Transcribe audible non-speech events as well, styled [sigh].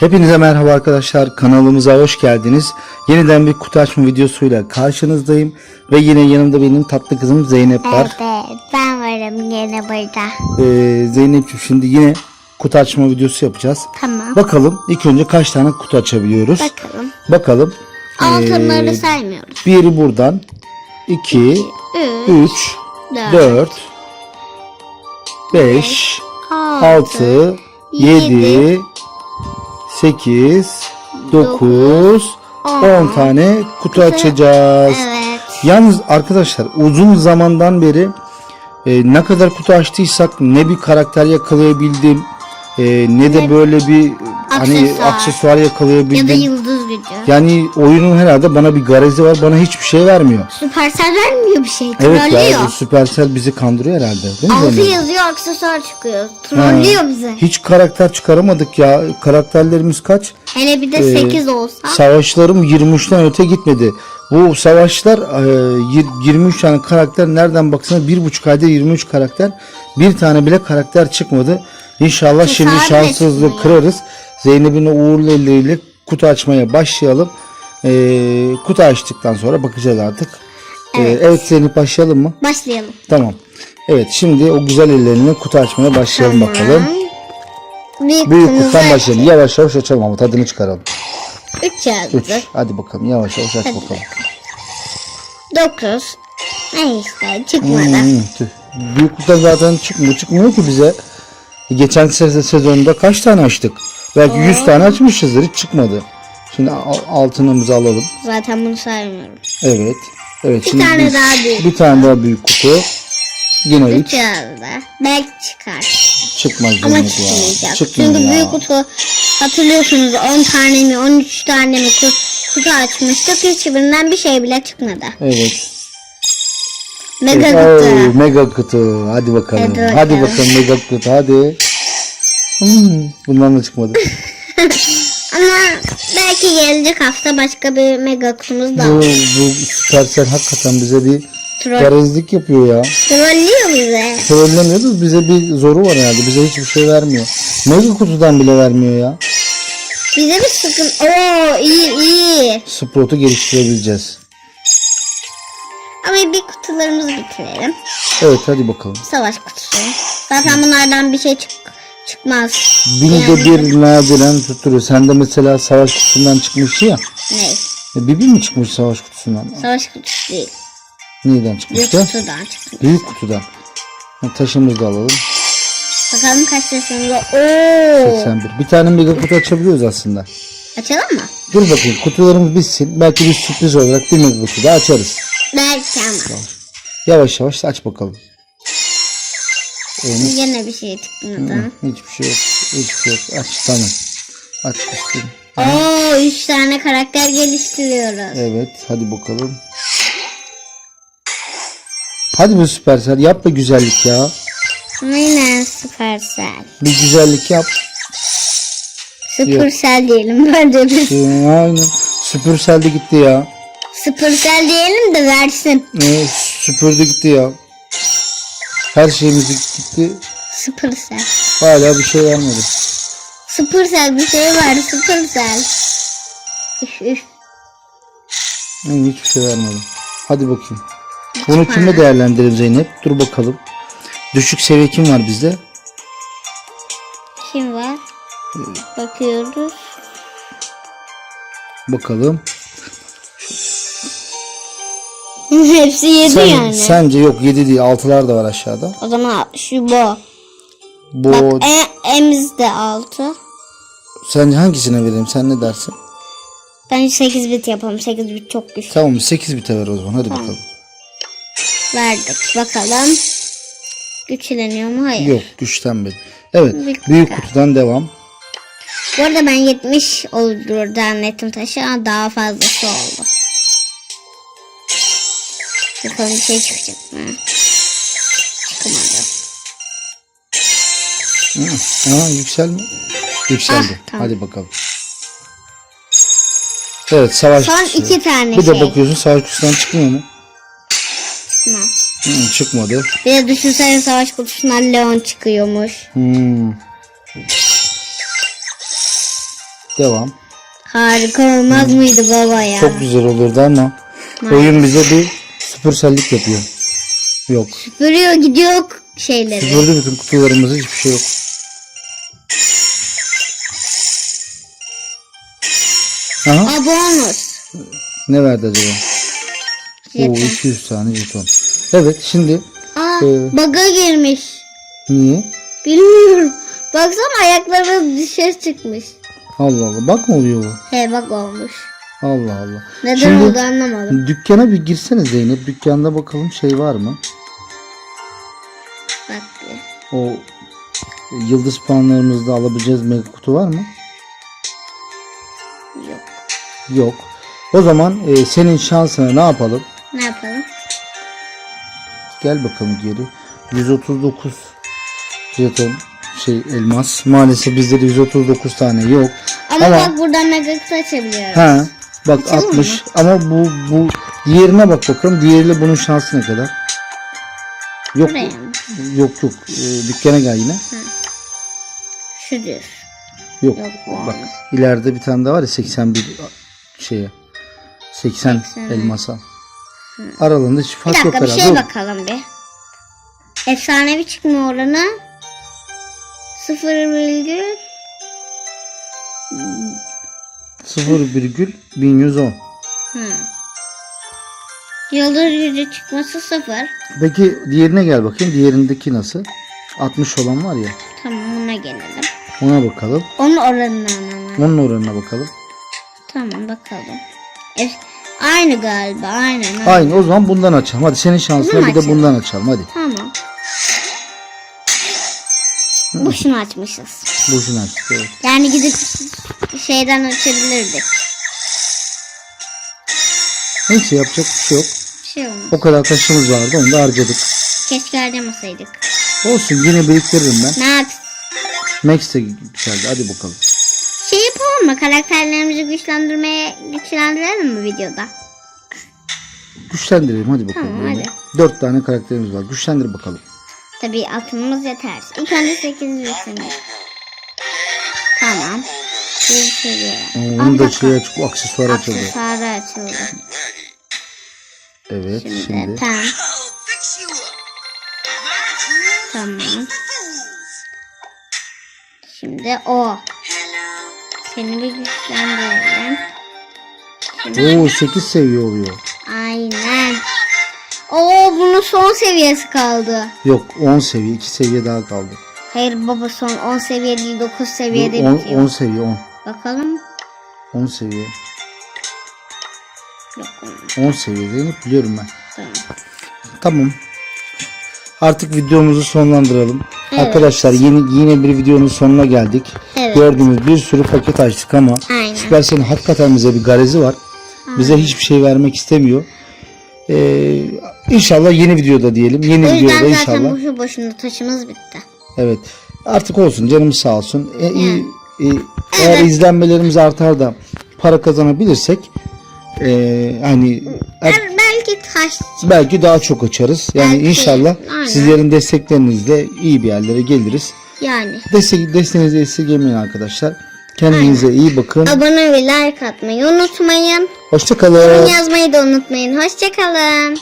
Hepinize merhaba arkadaşlar. Kanalımıza hoş geldiniz. Yeniden bir kutu açma videosuyla karşınızdayım. Ve yine yanımda benim tatlı kızım Zeynep var. Evet ben varım yine burada. Ee, Zeynep'ciğim şimdi yine kutu açma videosu yapacağız. Tamam. Bakalım ilk önce kaç tane kutu açabiliyoruz. Bakalım. Bakalım. Altınları Ee, saymıyoruz. bir buradan. 2, 3, 3, Dört. 4, 5, 6, 6, 7, 8, 9, 10 tane kutu açacağız. Evet. Yalnız arkadaşlar uzun zamandan beri e, ne kadar kutu açtıysak ne bir karakter yakalayabildim e, ne de böyle bir hani Aksesuar. aksesuar Ya da yıldız gücü. Yani oyunun herhalde bana bir garezi var bana hiçbir şey vermiyor. Süpersel vermiyor bir şey. Evet ya Supercell bizi kandırıyor herhalde. Değil mi Altı yazıyor aksesuar çıkıyor. Trollüyor bize. Hiç karakter çıkaramadık ya. Karakterlerimiz kaç? Hele bir de Ee, 8 olsa. Savaşlarım 23'ten öte gitmedi. Bu savaşlar e, yir- 23 tane karakter nereden baksana bir buçuk ayda 23 karakter bir tane bile karakter çıkmadı. İnşallah şimdi Tesadüf şansımızı etmiyor. kırarız. Zeynep'in o uğurlu elleriyle kutu açmaya başlayalım. E, kutu açtıktan sonra bakacağız artık. Evet. evet Zeynep başlayalım mı? Başlayalım. Tamam. Evet şimdi o güzel ellerine kutu açmaya başlayalım bakalım. Büyük, Büyük kutudan başlayalım. Yavaş yavaş açalım ama tadını çıkaralım. 3 yazdı. 3. Hadi bakalım yavaş yavaş aç bakalım. 9. Ne işte çıkmadı. Hmm, tüh. Büyük kutudan zaten çıkmıyor. Çıkmıyor ki bize. Geçen se- sezonda kaç tane açtık? Belki 100 tane açmışızdır. Hiç çıkmadı. Şimdi al- altınımızı alalım. Zaten bunu saymıyorum. Evet. Evet. şimdi tane biz- daha büyük. Bir tane daha büyük kutu. Yine 3 3 yazdı. Belki çıkar. çıkmaz. Ama ya. çıkmayacak. Çıkmıyor Çünkü ya. büyük kutu hatırlıyorsunuz 10 tane mi 13 tane mi kutu, kutu açmıştık. Hiçbirinden bir şey bile çıkmadı. Evet. Mega Oo, kutu. mega kutu. Hadi bakalım. Hadi Hadi bakalım. bakalım, mega kutu. Hadi. Hmm, bundan da çıkmadı. [laughs] Ama belki gelecek hafta başka bir mega kutumuz da bu, olur. bu Supercell hakikaten bize bir Troll, garezlik yapıyor ya. trollüyor bize. Söylemiyoruz bize bir zoru var herhalde. Bize hiçbir şey vermiyor. Mega kutudan bile vermiyor ya. Bize bir sıkıntı. Oo iyi iyi. Sprout'u geliştirebileceğiz. Ama bir kutularımızı bitirelim. Evet hadi bakalım. Savaş kutusu. Zaten bunlardan bir şey çık çıkmaz. Binde bir nadiren tutturuyor. Sende mesela savaş kutusundan çıkmıştı ya. Ne? E, Bibi mi çıkmış savaş kutusundan? Savaş kutusu değil. Neyden Büyük çıkmıştı? kutudan çıkmış. Büyük kutudan. Ha, Taşımızı da alalım. Bakalım kaç yaşında. Oo. 81. Bir tane mega kutu açabiliyoruz aslında. Açalım mı? Dur bakayım kutularımız bitsin. Belki bir sürpriz olarak bir mega kutu da açarız. Belki ama. Yavaş yavaş aç bakalım. Olmuş. Yine bir şey çıkmadı. Hiçbir şey yok. Hiçbir şey yok. Aç tamam. Aç üstünü. Oo, üç tane karakter geliştiriyoruz. Evet hadi bakalım. Hadi bu süpersel yap da güzellik ya. Aynen Supercell. Bir güzellik yap. Supercell diyelim [laughs] bence biz. Ee, Aynen. Süpürsel de gitti ya. Supercell diyelim de versin. Ee, süpürdü gitti ya. Her şeyimiz gitti. Supercell. Hala bir şey vermedi. Supercell bir şey var Supercell. Üf üf. Yani hiçbir şey vermedi. Hadi bakayım. Bunu kimle değerlendirelim Zeynep? Dur bakalım. Düşük seviye kim var bizde? Kim var? Bakıyoruz. Bakalım. [laughs] Hepsi yedi Sen, yani. Sence yok 7 değil 6'lar da var aşağıda. O zaman şu bu. Bu Bak e, Emiz de altı. sence hangisine vereyim sen ne dersin? Bence 8 bit yapalım. 8 bit çok güçlü. Tamam 8 bite ver o zaman hadi bakalım. Verdik. Bakalım. Güçleniyor mu? Hayır. Yok güçten bir. Evet Büyük büyük kutu. kutudan devam. Bu arada ben 70 olur zannettim taşı ama daha fazlası oldu. Bakalım bir şey çıkacak mı? Çıkmadı. Hı, Aa, yükselme. Yükseldi. Ah, tamam. Hadi bakalım. Evet savaş Son kutusu. iki tane Bir de şey. bakıyorsun savaş kutusundan çıkmıyor mu? Çıkmaz. Hı, çıkmadı. Bir de düşünsene savaş kutusundan Leon çıkıyormuş. Hmm. Devam. Harika olmaz mıydı baba ya? Çok güzel olurdu ama oyun bize bir süpürsellik yapıyor. Yok. Süpürüyor gidiyor şeyleri. Süpürdü bütün kutularımızı hiçbir şey yok. Aha Aa bonus. ne verdi acaba? Oo Jeton. 200 tane jeton. Evet şimdi Aa Ee, baga girmiş. niye? Bilmiyorum. Baksana ayakları dışarı çıkmış. Allah Allah bak mı oluyor bu? He bak olmuş. Allah Allah. Neden Şimdi- oldu anlamadım. Dükkana bir girsene Zeynep. Dükkanda bakalım şey var mı? Bak bir. O yıldız puanlarımızda alabileceğiz mega kutu var mı? Yok. Yok. O zaman e, senin şansına ne yapalım? Ne yapalım? Gel bakalım geri. 139 jeton şey elmas. Maalesef bizde de 139 tane yok. Ama, Ama- bak buradan mega kutu açabiliyoruz. Ha bak Açalım 60 ama bu bu diğerine bak bakalım. Diğeriyle bunun şansı ne kadar? Yok Buraya mı? yok yok. E, dükkana gel yine. Şudur. Yok. Yok, bu Bak ileride bir tane daha var ya 81 şeye. 80 80. elmasa. Aralarında hiç Bir fark yok dakika bir herhalde. şeye Yok. bakalım bir. Efsanevi çıkma oranı 0, 0,1110. Hı. Yıldız gücü çıkması 0. Peki diğerine gel bakayım. Diğerindeki nasıl? 60 olan var ya. Tamam buna gelelim. Ona bakalım. Onun oranını anlamam. Onun oranına bakalım. Tamam bakalım. Ef- aynı galiba aynen. aynen. Aynı o zaman bundan açalım. Hadi senin şansına bir de bundan açalım hadi. Tamam. Boşuna açmışız. Boşuna açtık evet. Yani gidip şeyden açabilirdik. Neyse yapacak bir şey yok. Bir şey olmaz. O kadar taşımız vardı onu da harcadık. Keşke harcamasaydık. Olsun yine biriktiririm ben. Max. Max de güzeldi hadi bakalım. Şey yapalım mı? Karakterlerimizi güçlendirmeye güçlendirelim mi videoda? Güçlendirelim hadi bakalım. Tamam, hadi. Dört tane karakterimiz var. Güçlendir bakalım. Tabii altınımız yeter. İlk önce 8 yüklemeyiz. Tamam. Bir seviye. Aa, Aa, Onun bir da şey açık, aksesuar açıldı. Aksesuarı açıldı. Evet Şimdi, şimdi. tamam. Tamam. Şimdi o. Seni bir güçlendirelim. Oo 8 seviye oluyor. aynen. Bunun son seviyesi kaldı. Yok 10 seviye 2 seviye daha kaldı. Hayır baba son 10 seviye değil 9 Bu seviyede 10, bitiyor. 10 seviye 10. Bakalım. 10 seviye. Yok olmadı. 10 seviye Zeynep biliyorum ben. Tamam. Tamam. Artık videomuzu sonlandıralım. Evet. Arkadaşlar yeni yine bir videonun sonuna geldik. Evet. Gördüğünüz bir sürü paket açtık ama Aynen. Süpersel'in hakikaten bize bir garezi var. Bize hiçbir şey vermek istemiyor. Ee, inşallah yeni videoda diyelim. Yeni O videoda zaten inşallah. boşu boşuna taşımız bitti. Evet. Artık olsun canımız sağ olsun. E, iyi- e, eğer Evet. izlenmelerimiz artar da para kazanabilirsek e, hani er- Bel- belki taş belki daha çok açarız. Yani Belki, inşallah aynen. sizlerin desteklerinizle iyi bir yerlere geliriz. yani. Destek, desteğinizi esirgemeyin arkadaşlar. Kendinize iyi bakın. Abone ve like atmayı unutmayın. Hoşçakalın. Yazmayı da unutmayın. Hoşçakalın.